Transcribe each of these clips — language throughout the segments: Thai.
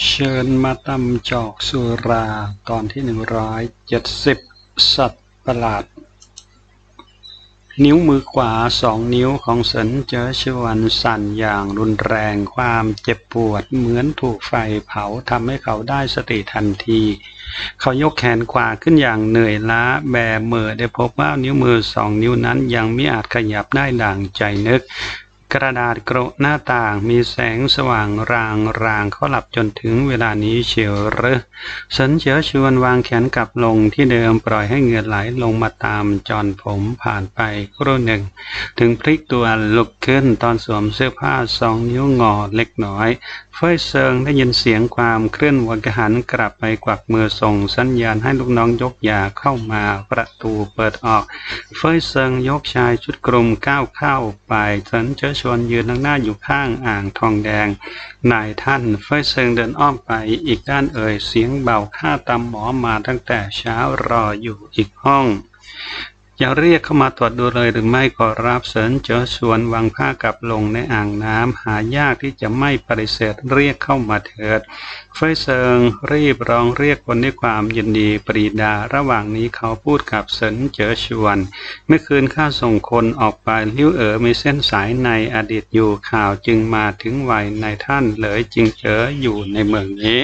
เชิญมาตำจอกสุราตอนที่หนึ่งร้อยเจ็ดสิบสัตว์ประหลาด นิ้วมือขวาสองนิ้วของเสินเจอชวนสั่นอย่างรุนแรงความเจ็บปวดเหมือนถูกไฟเผาทำให้เขาได้สติทันที เขายกแขนขวาขึ้นอย่างเหนื่อยล้าแบมือได้พบว่านิ้วมือสองนิ้วนั้นยังไม่อาจขยับได้ดังใจนึก กระดาษกระหน้าต่างมีแสงสว่างรางรางเขาหลับจนถึงเวลานี้เชียวหรือสันเฉียวชวนวางแขนกลับลงที่เดิมปล่อยให้เหงื่อไหลลงมาตามจอนผมผ่านไปครู่หนึ่ง ถึงพลิกตัวลุกขึ้นตอนสวมเสื้อผ้าสองนิ้วงอเล็กน้อยเฟยเซิงได้ยินเสียงความเคลื่อนไหวกหันกลับไปกวักมือส่งสัญญาณให้ลูกน้องยกยาเข้ามาประตูเปิดออก เฟยเซิงยกชายชุดกลุ่มก้าวเข้าไปสันเจอชวนยืนนั่งหน้าอยู่ข้างอ่างทองแดง นายท่านเฟยเซิงเดินอ้อมไปอีกด้านเอ่ยเสียงเบาข้าตามหมอมาตั้งแต่เช้ารออยู่อีกห้อง จะเรียกเข้ามาตรวจดูเลยหรือไม่ก็รับเสริญเจอชวนวางผ้ากลับลงในอ่างน้ำหายากที่จะไม่ปฏิเสธเรียกเข้ามาเถิดเฟยเซิงรีบร้องเรียกคนด้วยความยินดีปรีดา ระหว่างนี้เขาพูดกับเสินเจอชวนเมื่อคืนข้าส่งคนออกไปลิ้วเอ๋อมีเส้นสายในอดีตอยู่ข่าวจึงมาถึงวัยในท่านเลยจึงเจออยู่ในเมืองนี้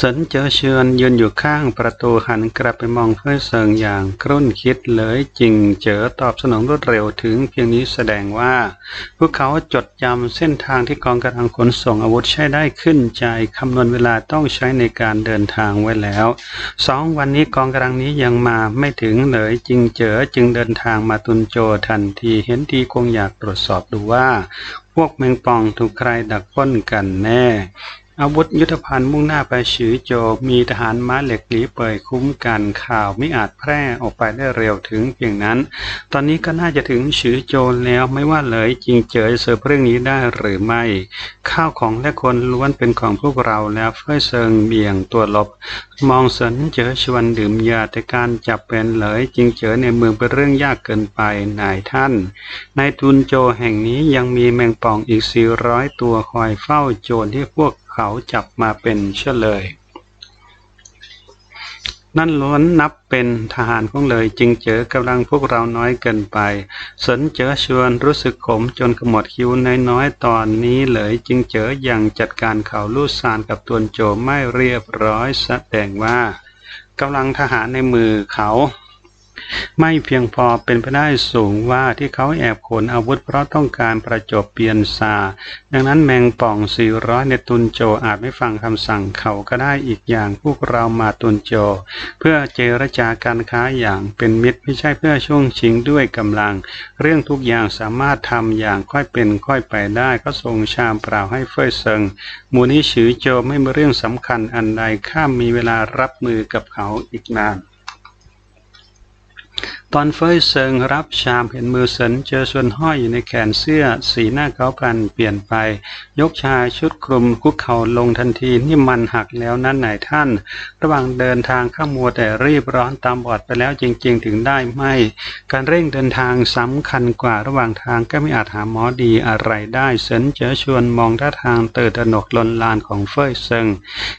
สันเจอเชิญยืนอยู่ข้างประตูหันกลับไปมองเพื่อเซิงอย่างครุ่นคิดเลยจริงเจอตอบสนองรวดเร็วถึงเพียงนี้แสดงว่า พวกเขาจดจำเส้นทางที่กองกำลังขนส่งอาวุธใช้ได้ขึ้นใจคำนวณเวลาต้องใช้ในการเดินทางไว้แล้วสองวันนี้กองกำลังนี้ยังมาไม่ถึงเลยจริงเจอจึงเดินทางมาตุนโจทันทีเห็นทีคงอยากตรวจสอบดูว่าพวกแมงป่องถูกใครดักป้นกันแน่ อาวุธยุทธภัณฑ์มุ่งหน้าไปฉือโจวมีทหารม้าเหล็กหลีเป่ยคุ้มกันข่าวไม่อาจแพร่ออกไปได้เร็วถึงเพียงนั้น ตอนนี้ก็น่าจะถึงฉือโจวแล้วไม่ว่าเลยจริงเจอเสือเรื่องนี้ได้หรือไม่ ข้าวของและคนล้วนเป็นของพวกเราแล้วเฟ้ยเซิงเบี่ยงตัวหลบ มองสนเจอชวนดื่มยาแต่การจับเป็นเลยจริงเจอในเมืองเป็นเรื่องยากเกินไปนายท่าน ในทุนโจแห่งนี้ยังมีแมงป่องอีก400ตัวคอยเฝ้าโจรที่พวก เขาจับมาเป็นเช่เลย นั่นล้วนนับเป็นทหารของเลยจึงเจอกำลังพวกเราน้อยเกินไป สนเจอชวนรู้สึกขมจนขมวดคิ้วน้อยๆตอนนี้เลยจึงเจออย่างจัดการเขาลู่ซานกับตวนโจไม่เรียบร้อยแสดงว่ากำลังทหารในมือเขา ไม่เพียงพอเป็นไปได้สูงว่าที่เขาแอบขนอาวุธเพราะต้องการประจบเปลี่ยนซา ดังนั้นแมงป่อง400ในตุนโจอาจไม่ฟังคำสั่งเขาก็ได้อีกอย่างพวกเรามาตุนโจ เพื่อเจรจาการค้าอย่างเป็นมิตรไม่ใช่เพื่อช่วงชิงด้วยกำลัง เรื่องทุกอย่างสามารถทำอย่างค่อยเป็นค่อยไปได้ก็ทรงชามเปล่าให้เฟยเซิงมูนี้ฉือโจไม่มีเรื่องสำคัญอันใดข้ามมีเวลารับมือกับเขาอีกนาน ตอนเฟยเซิงรับชามเห็นมือเสินเจอส่วนห้อยอยู่ในแขนเสื้อ สีหน้าเขาพลันเปลี่ยนไป ยกชายชุดคลุมคุกเข่าลงทันทีนี่มันหักแล้วนั่นไหนท่าน ระหว่างเดินทางข้ามัวแต่รีบร้อนตามบอดไปแล้วจริง ๆ ถึงได้ไม่ การเร่งเดินทางสำคัญกว่าระหว่างทางก็ไม่อาจหาหมอดีอะไรได้เสินเจอชวนมองท่าทางเติดตะหนกลนลานของเฟยเซิง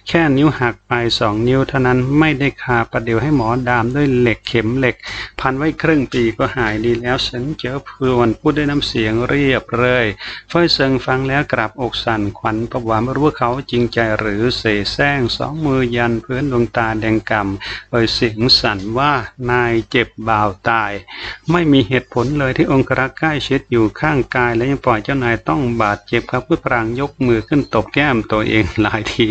แค่นิ้วหักไปสองนิ้วเท่านั้นไม่ได้คาประเดี๋ยวให้หมอดามด้วยเหล็กเข็มเหล็กพันไว้ไม่ครึ่งปีก็หายดีแล้วฉันเจอพวนพูดด้วยน้ำเสียงเรียบเลยเฟยเซิงฟังแล้วกราบอกสั่นขวัญประวาไม่รู้ว่าเขาจริงใจหรือเสแสร้งสองมือยันพื้นดวงตาแดงกำเอ่ยเสียงสั่นว่านายเจ็บบ่าวตาย ไม่มีเหตุผลเลยที่องครักษ์ใกล้ชิดอยู่ข้างกายและยังปล่อยเจ้านายต้องบาดเจ็บครับเพื่อพรางยกมือขึ้นตบแก้มตัวเองหลายที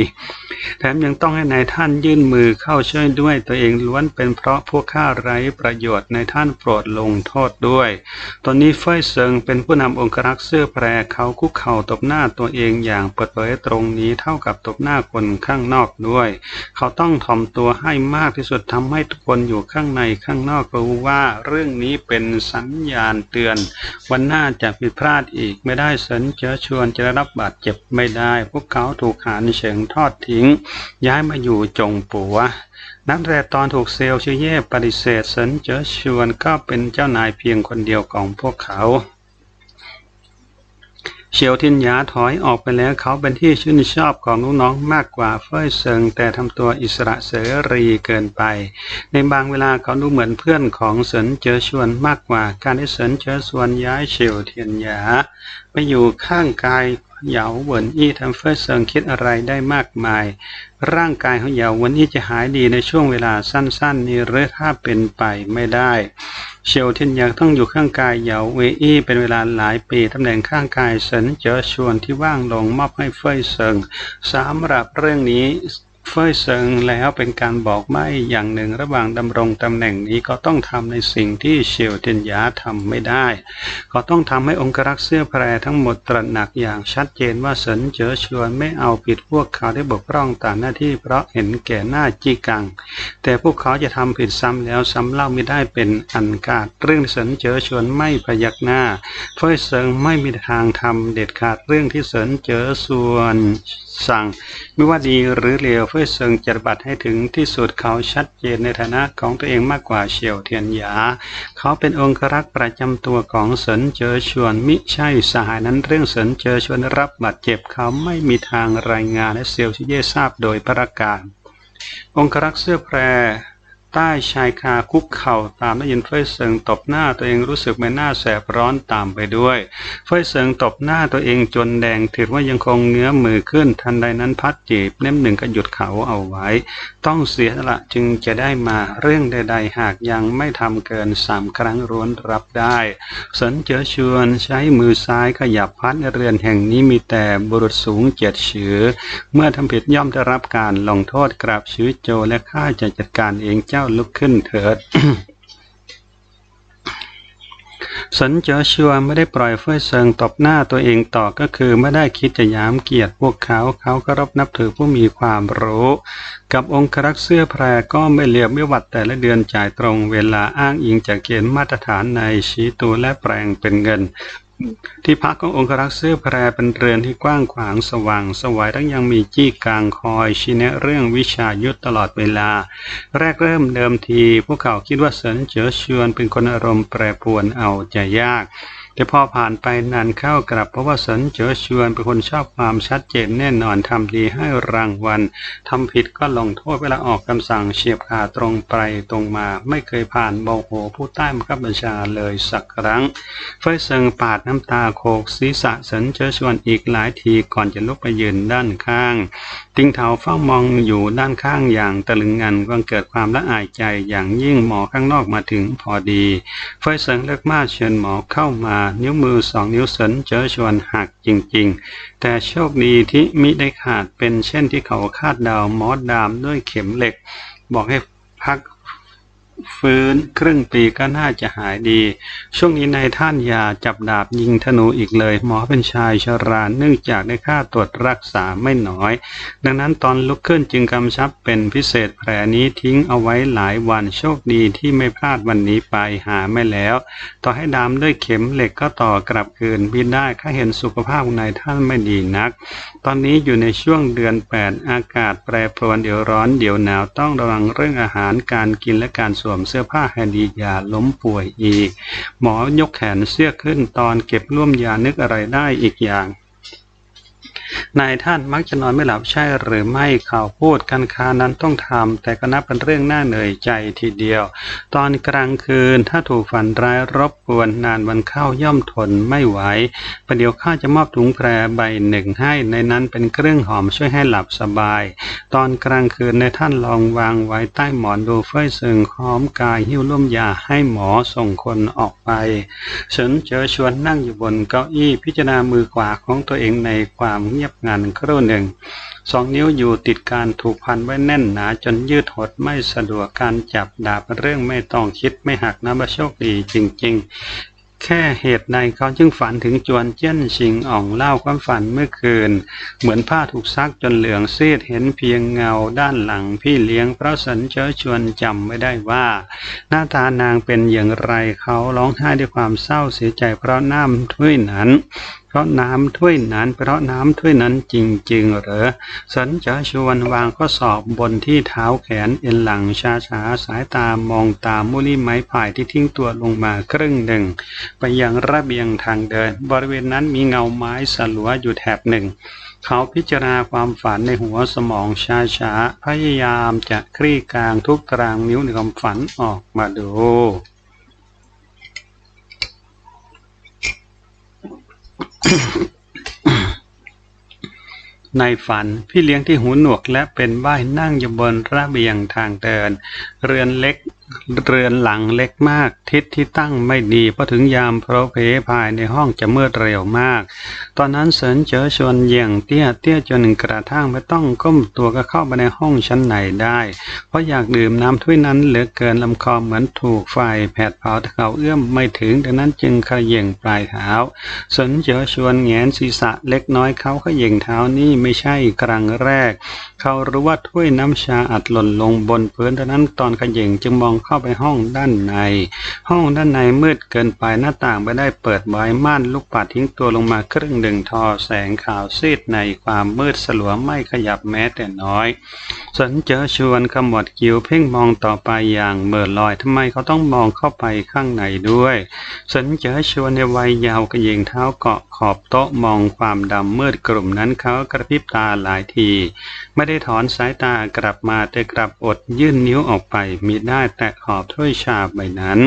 แถมยังต้องให้นายท่านยื่นมือเข้าช่วยด้วยตัวเองล้วนเป็นเพราะพวกข้าไร้ประโยชน์ในท่านโปรดลงโทษด้วย ตอนนี้เฟยเซิงเป็นผู้นำองครักษ์เสื้อแพรเขาคุกเข่าตบหน้าตัวเองอย่างเปิดเผยตรงนี้เท่ากับตบหน้าคนข้างนอกด้วย เขาต้องถ่อมตัวให้มากที่สุดทำให้ทุกคนอยู่ข้างในข้างนอกรู้ว่าเรื่องนี้เป็นสัญญาณเตือน วันหน้าจะผิดพลาดอีกไม่ได้เสินเจอชวนจะได้รับบาดเจ็บไม่ได้ พวกเขาถูกหานเฉิงทอดทิ้ง ย้ายมาอยู่จงปัว นักแรตอนถูกเซลชื่อเย่ปฏิเสธเสินเจอชวนก็เป็นเจ้านายเพียงคนเดียวของพวกเขาเฉียวทินยาถอยออกไปแล้วเขาเป็นที่ชื่นชอบของน้องๆมากกว่าเฟยเซิงแต่ทำตัวอิสระเสรีเกินไป ในบางเวลาเขาดูเหมือนเพื่อนของเสินเจอชวนมากกว่าการที่เสินเจอชวนย้ายเฉียวเทียนยาไปอยู่ข้างกาย เหยาเหวินอี้ทำเฟยเซิงคิดอะไรได้มากมาย ร่างกายของเหยาเหวินอี้จะหายดีในช่วงเวลาสั้นๆ นี้หรือถ้าเป็นไปไม่ได้ เฉียวเทียนยังต้องอยู่ข้างกายเหยาเวอี้เป็นเวลาหลายปีตำแหน่งข้างกายเสินเจอชวนที่ว่างลงมอบให้เฟยเซิงสำหรับเรื่องนี้ เฟยเซิงแล้วเป็นการบอกไม่อย่างหนึ่งระหว่างดำรงตำแหน่งนี้ก็ต้องทำในสิ่งที่เฉียวเทียนยาทำไม่ได้ ก็ต้องทำให้องครักษ์เสื้อแพรทั้งหมดตระหนักอย่างชัดเจนว่าเสินเจอชวนไม่เอาผิดพวกเขาที่บกพร่องตามหน้าที่เพราะเห็นแก่หน้าจีกัง แต่พวกเขาจะทำผิดซ้ำแล้วซ้ำเล่าไม่ได้เป็นอันขาดเรื่องเสินเจอชวนไม่พยักหน้าเฟยเซิงไม่มีทางทำเด็ดขาดเรื่องที่เสินเจอส่วนสั่ง ไม่ว่าดีหรือเลวฟยเซิงจะปฏิบัตรให้ถึงที่สุดเขาชัดเจนในฐานะของตัวเองมากกว่าเฉียวเทียนหยา เขาเป็นองครักษ์ประจำตัวของเสินเจอชวนมิใช่สหายนั้นเรื่องเสินเจอชวนรับบาดเจ็บเขาไม่มีทางรายงานและเซียวชิเย่ทราบโดยประการองครักษ์เสื้อแพร ใต้ชายคาคุกเข่าตามได้ยินเฟยเซิงตบหน้าตัวเองรู้สึกไม่น่าแสบร้อนตามไปด้วย เฟยเซิงตบหน้าตัวเองจนแดงถือว่ายังคงเงื้อมือขึ้นทันใดนั้นพัดจีบเล่มหนึ่งก็หยุดเขาเอาไว้ ต้องเสียละจึงจะได้มาเรื่องใด ๆ หากยังไม่ทำเกินสามครั้งร้วนรับได้สนเจอชวนใช้มือซ้ายขยับพัดเรือนแห่งนี้มีแต่บุรุษสูงเจ็ดเชือเมื่อทำผิดย่อมได้รับการลงโทษกราบชื้อโจและข้าจะจัดการเองเจ้าลุกขึ้นเถิด สันเจอชัวไม่ได้ปล่อยเฟยเซิงตบหน้าตัวเองต่อก็คือไม่ได้คิดจะยามเกียรติพวกเขาเขาก็รบนับถือผู้มีความรู้ กับองครักษ์เสื้อแพรก็ไม่เหลียบไม่หวัดแต่ละเดือนจ่ายตรงเวลาอ้างอิงจากเกณฑ์มาตรฐานในชี้ตัวและแปลงเป็นเงิน ที่พักขององครักษ์เสื้อแพรเป็นเรือนที่กว้างขวางสว่างสวัยทั้งยังมีจี้กลางคอยชี้แนะเรื่องวิชายุทธตลอดเวลา แรกเริ่มเดิมที พวกเขาคิดว่าเสินเจอชวนเป็นคนอารมณ์แปรปรวนเอาใจยาก แต่พอผ่านไปนานเข้ากลับเพราะว่าสินเจอชวนเป็นคนชอบความชัดเจนแน่นอนทำดีให้รางวัลทำผิดก็ลงโทษเวลาออกคำสั่งเฉียบขาดตรงไปตรงมา ไม่เคยผ่านโมโหผู้ใต้บังคับบัญชาเลยสักครั้ง เฟยเซิงปาดน้ำตาโคกศีรษะสินเจอชวนอีกหลายทีก่อนจะลุกไปยืนด้านข้าง ติงเถาเฝ้ามองอยู่ด้านข้างอย่างตะลึงงันก็เกิดความละอายใจอย่างยิ่งหมอข้างนอกมาถึงพอดี เฟยเซิงเลิกมาเชิญหมอเข้ามานิ้วมือสองนิ้วเสินเจอชวนหักจริงๆ แต่โชคดีที่มิได้ขาดเป็นเช่นที่เขาคาดเดาวมอสดามด้วยเข็มเหล็ก บอกให้พัก ฟื้นครึ่งปีก็น่าจะหายดี ช่วงนี้นายท่านอย่าจับดาบยิงธนูอีกเลย หมอเป็นชายชราเนื่องจากได้ค่าตรวจรักษาไม่น้อย ดังนั้นตอนลุกขึ้นจึงกำชับเป็นพิเศษแผลนี้ทิ้งเอาไว้หลายวันโชคดีที่ไม่พลาดวันนี้ไปหาไม่แล้ว ต่อให้ดามด้วยเข็มเหล็กก็ต่อกลับคืนบินได้ข้าเห็นสุขภาพนายท่านไม่ดีนัก ตอนนี้อยู่ในช่วงเดือน 8 อากาศแปรปรวนเดี๋ยวร้อนเดี๋ยวหนาวต้องระวังเรื่องอาหารการกินและการสวมเสื้อผ้าแห้ดีอย่าล้มป่วยอีก หมอยกแขนเสื้อขึ้นตอนเก็บร่วมยานึกอะไรได้อีกอย่าง นายท่านมักจะนอนไม่หลับใช่หรือไม่ข่าวพูดกันคานั้นต้องทำแต่ก็นับเป็นเรื่องน่าเหนื่อยใจทีเดียว ตอนกลางคืนถ้าถูกฝันร้ายรบกวนนานวันเข้าย่อมทนไม่ไหวประเดี๋ยวข้าจะมอบถุงแพรใบหนึ่งให้ในนั้นเป็นเครื่องหอมช่วยให้หลับสบาย ตอนกลางคืนในท่านลองวางไว้ใต้หมอนดูเฟ้ยซึงหอมกายหิ้วล่มยาให้หมอส่งคนออกไปฉันเจอชวนนั่งอยู่บนเก้าอี้พิจารณามือขวาของตัวเองในความเงียบงันครู่หนึ่งสองนิ้วอยู่ติดการถูกพันไว้แน่นหนาจนยืดหดไม่สะดวกการจับดาบเรื่องไม่ต้องคิดไม่หักนะว่าโชคดีจริง ๆแค่เหตุใดเขาจึงฝันถึงจวนเจี้ยนชิงอ่องเล่าความฝันเมื่อคืน เหมือนผ้าถูกซักจนเหลืองซีดเห็นเพียงเงาด้านหลังพี่เลี้ยงพระสันเจอชวนจำไม่ได้ว่า หน้าตานางเป็นอย่างไรเขาร้องไห้ด้วยความเศร้าเสียใจเพราะน้ำถ้วยนั้น ราะน้ำถ้วยนั้น เพราะน้ำถ้วยนั้นจริง ๆ เหรอ สันจะชวนวางข้อศอกบนที่เท้าแขนเอ็นหลังช้าช้าสายตามองตามมุลีไม้ผ่ายที่ทิ้งตัวลงมาครึ่งหนึ่ง ไปยังระเบียงทางเดิน บริเวณนั้นมีเงาไม้สลัวอยู่แถบหนึ่ง เขาพิจารณาความฝันในหัวสมองช้าช้าพยายามจะคลี่กลางทุกตารางนิ้วในความฝันออกมาดู ในฝันพี่เลี้ยงที่หูหนวกและเป็นบ้ายนั่งอยู่บนระเบียงทางเดิน เรือนเล็ก เรือนหลังเล็กมาก ทิศที่ตั้งไม่ดีพอถึงยามเพราเพภายในห้องจะมืดเร็วมาก ตอนนั้นเสินเจอชวนเยี่ยงเตี้ยเตี้ยจนหนึ่งกระทั่งไม่ต้องก้มตัวก็เข้าไปในห้องชั้นไหนได้ เพราะอยากดื่มน้ำถ้วยนั้นเหลือเกินลำคอเหมือนถูกไฟแผดเผาถ้าเขาเอื้อมไม่ถึงดังนั้นจึงขย่งปลายเท้าเสินเจอชวนแงนศีรษะเล็กน้อยเขาขย่งเท้านี่ไม่ใช่ครั้งแรก เขารู้ว่าถ้วยน้ำชาอัดหล่นลงบนพื้นดังนั้นตอนขย่งจึงมองเข้าไปห้องด้านใน ห้องด้านในมืดเกินไปหน้าต่างไม่ได้เปิดไว้ม่านลูกปัดทิ้งตัวลงมาครึ่งหนึ่งทอแสงขาวซีดในความมืดสลัวไม่ขยับแม้แต่น้อย สันเจอชวนขมวดคิ้วเพ่งมองต่อไปอย่างเมื่อลอยทำไมเขาต้องมองเข้าไปข้างในด้วย สันเจอชวนในวัยยาวกระเยงเท้าเกาะขอบโต๊ะมองความดำมืดกลุ่มนั้นเขากระพริบตาหลายที ไม่ได้ถอนสายตากลับมาแต่กลับอดยื่นนิ้วออกไปมีได้แตขอบถ้วยชาใบนั้น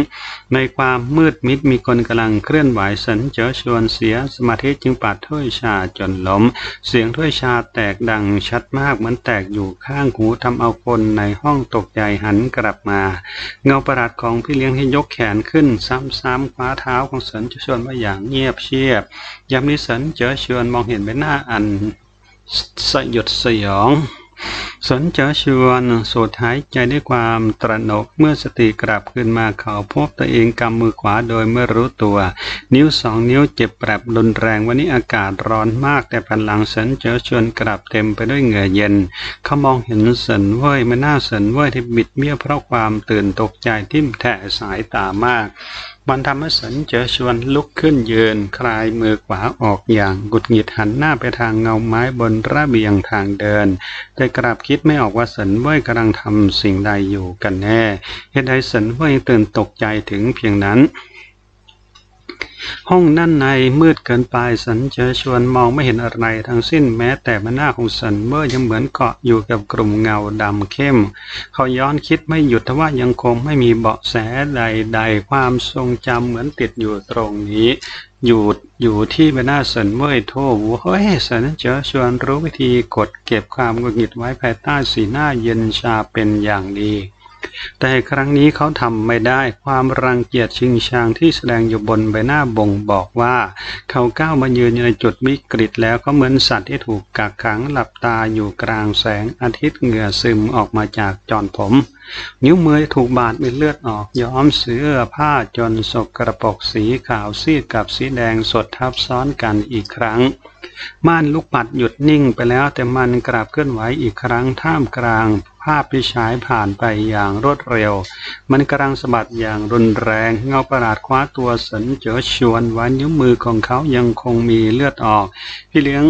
ในความมืดมิดมีคนกำลังเคลื่อนไหวสันเจอชวนเสียสมาธิจึงปัดถ้วยชาจนล้ม เสียงถ้วยชาแตกดังชัดมากเหมือนแตกอยู่ข้างหูทำเอาคนในห้องตกใจหันกลับมา เงาประหลาดของพี่เลี้ยงให้ยกแขนขึ้น ซ้ำๆคว้าเท้าของสันเจอชวนมาอย่างเงียบเชียบยามนี้สันเจอชวนมองเห็นใบหน้าอันสยดสยอง สนเจอชวนสูดหายใจด้วยความตระหนกเมื่อสติกลับขึ้นมาเขาพบตัวเองกำมือขวาโดยไม่รู้ตัว นิ้วสองนิ้วเจ็บแปรบรุนแรงวันนี้อากาศร้อนมากแต่พลังสนเจอชวนกลับเต็มไปด้วยเหงื่อเย็น เขามองเห็นสันเว้ยมันน่าสันเว้ยที่บิดเบี้ยวเพราะความตื่นตกใจทิ่มแทะสายตามาก มันทำให้สันเจอชวนลุกขึ้นยืน คลายมือขวาออกอย่างกุดหงิดหันหน้าไปทางเงาไม้บนระเบียงทางเดิน แต่กลับคิดไม่ออกว่าสันเว่ยกำลังทำสิ่งใดอยู่กันแน่ เหตุใดสันเว่ยตื่นตกใจถึงเพียงนั้น ห้องด้านในมืดเกินไปสันเจอชวนมองไม่เห็นอะไรทั้งสิ้นแม้แต่มันหน้าของสันเมื่อยังเหมือนเกาะอยู่กับกลุ่มเงาดำเข้ม เขาย้อนคิดไม่หยุดทว่ายังคงไม่มีเบาะแสใด ๆ ความทรงจำเหมือนติดอยู่ตรงนี้อยู่อยู่ที่ใบหน้าสันเมื่อยโทวูเฮ้ยสันเจอชวนรู้วิธีกดเก็บความหงุดหงิดไว้ภายใต้สีหน้าเย็นชาเป็นอย่างดี แต่ครั้งนี้เขาทำไม่ได้ความรังเกียจชิงชังที่แสดงอยู่บนใบหน้าบ่งบอกว่า เขาก้าวมายืนในจุดวิกฤตแล้วก็เหมือนสัตว์ที่ถูกกักขังหลับตาอยู่กลางแสงอาทิตย์เหงื่อซึมออกมาจากจอนผม นิ้วมือถูกบาดเป็นเลือดออกย้อมเสื้อผ้าจนสกระปกสีขาวซีดกับสีแดงสดทับซ้อนกันอีกครั้งม่านลูกปัดหยุดนิ่งไปแล้วแต่มันกลับเคลื่อนไหวอีกครั้งท่ามกลาง ภาพที่ฉายผ่านไปอย่างรวดเร็ว มันกำลังสะบัดอย่างรุนแรง เงาประหลาดคว้าตัวสันเจอชวนไว้นิ้วมือของเขายังคงมีเลือดออก พี่เลี้ยง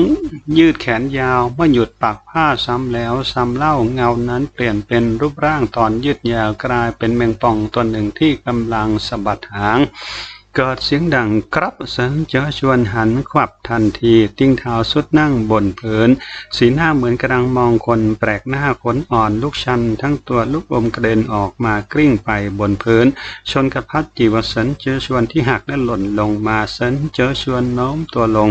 ยืดแขนยาวเมื่อหยุดปักผ้าซ้ำแล้วซ้ำเล่าเงานั้นเปลี่ยนเป็นรูปร่างตอนยืดยาวกลายเป็นแมงป่องตัวหนึ่งที่กำลังสะบัดหาง เกิดเสียงดังครับสันเจอชวนหันขวับทันที ติ้งเท้าสุดนั่งบนพื้น สีหน้าเหมือนกำลังมองคนแปลกหน้าขนอ่อนลูกชัน ทั้งตัวลูกอมกระเด็นออกมากลิ้งไปบนพื้น ชนกระพัดจีวสันเจอชวนที่หักและหล่นลงมาสันเจอชวนโน้มตัวลง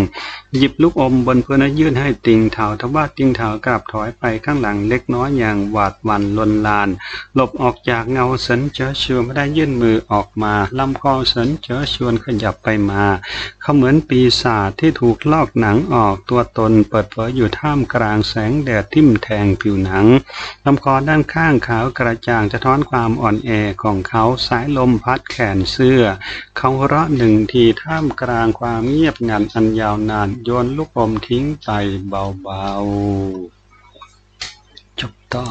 หยิบลูกอมบนพื้นและยื่นให้ติ้งเท้าทว่าติ้งเท้ากลับถอยไปข้างหลังเล็กน้อยอย่างหวาดหวั่นลนลาน หลบออกจากเงาสันเจอชวนไม่ได้ยื่นมือออกมาลำคอสันเจอชวนขยับไปมา เขาเหมือนปีศาจที่ถูกลอกหนังออกตัวตนเปิดเผยอยู่ท่ามกลางแสงแดดทิ่มแทงผิวหนังลำคอด้านข้างขาวกระจ่างจะท้อนความอ่อนแอของเขาสายลมพัดแขนเสื้อ เขาเราะหนึ่งทีท่ามกลางความเงียบงันอันยาวนานโยนลูกอมทิ้งไปเบาๆจบต่อ